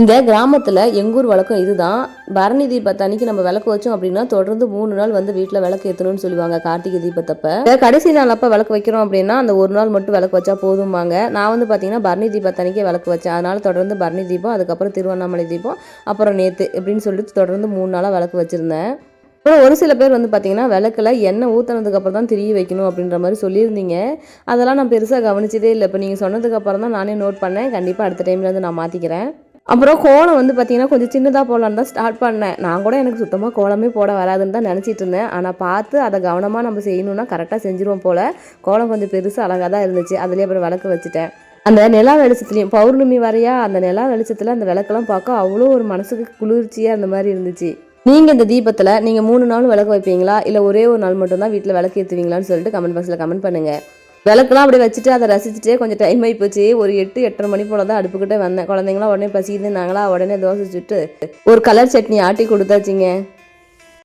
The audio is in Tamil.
இந்த கிராமத்தில் எங்கூர் வழக்கம் இதுதான். பரணி தீபத்து அன்னைக்கு நம்ம விளக்கு வச்சோம் அப்படின்னா தொடர்ந்து மூணு நாள் வந்து வீட்டில் விளக்கு ஏற்றணும்னு சொல்லுவாங்க கார்த்திகை தீபத்தப்ப. கடைசி நாள் அப்போ விளக்கு வைக்கிறோம் அப்படின்னா அந்த ஒரு நாள் மட்டும் விளக்கு வச்சா போதும்பாங்க. நான் வந்து பார்த்தீங்கன்னா பரணி தீபத்து அன்னைக்கே விளக்கு வச்சேன். அதனால தொடர்ந்து பரணி தீபம் அதுக்கப்புறம் திருவண்ணாமலை தீபம் அப்புறம் நேற்று அப்படின்னு சொல்லிட்டு தொடர்ந்து மூணு நாளாக விளக்கு வச்சுருந்தேன். அப்புறம் ஒரு சில பேர் வந்து பார்த்தீங்கன்னா விளக்கில் எண்ணெய் ஊற்றுனதுக்கு அப்புறம் தான் திரிய வைக்கணும் அப்படின்ற மாதிரி சொல்லியிருந்தீங்க. அதெல்லாம் நான் பெருசாக கவனிச்சதே இல்லை. இப்போ நீங்கள் சொன்னதுக்கப்புறம் தான் நானே நோட் பண்ணேன். கண்டிப்பாக அடுத்த டைமில் வந்து நான் மாற்றிக்கிறேன் அப்புறம் கோலம் வந்து பார்த்தீங்கன்னா கொஞ்சம் சின்னதாக போடலான்னு தான் ஸ்டார்ட் பண்ணேன். நான் கூட எனக்கு சுத்தமாக கோலமே போட வராதுன்னு தான் நினச்சிட்டு இருந்தேன். ஆனால் பார்த்து அதை கவனமாக நம்ம செய்யணும்னா கரெக்டாக செஞ்சுருவோம் போல். கோலம் கொஞ்சம் பெருசு அழகாக தான் இருந்துச்சு. அதுலேயே அப்புறம் விளக்கு வச்சுட்டேன். அந்த நிலா வெளிச்சத்துலேயும் பௌர்ணமி வரையா அந்த நிலா வெளிச்சத்தில் அந்த விளக்கெல்லாம் பார்க்க அவ்வளோ ஒரு மனசுக்கு குளிர்ச்சியாக அந்த மாதிரி இருந்துச்சு. நீங்கள் இந்த தீபத்தில் நீங்கள் மூணு நாள் விளக்கு வைப்பீங்களா? இல்லை ஒரே ஒரு நாள் மட்டும்தான் வீட்டில் விளக்கு ஏற்றுவீங்களான்னு சொல்லிட்டு கமெண்ட் பாக்ஸில் கமெண்ட் பண்ணுங்கள் விளக்குலாம் அப்படியே வச்சுட்டு அதை ரசிச்சுட்டே கொஞ்சம் டைம் ஆகி போச்சு. ஒரு எட்டு எட்டரை மணி போல தான் அடுப்புக்கிட்ட வந்தேன். குழந்தைங்களாம் உடனே பசிக்குதுன்னாங்களா? உடனே தோசை சுட்டு ஒரு கலர் சட்னி ஆட்டி கொடுத்தாச்சிங்க.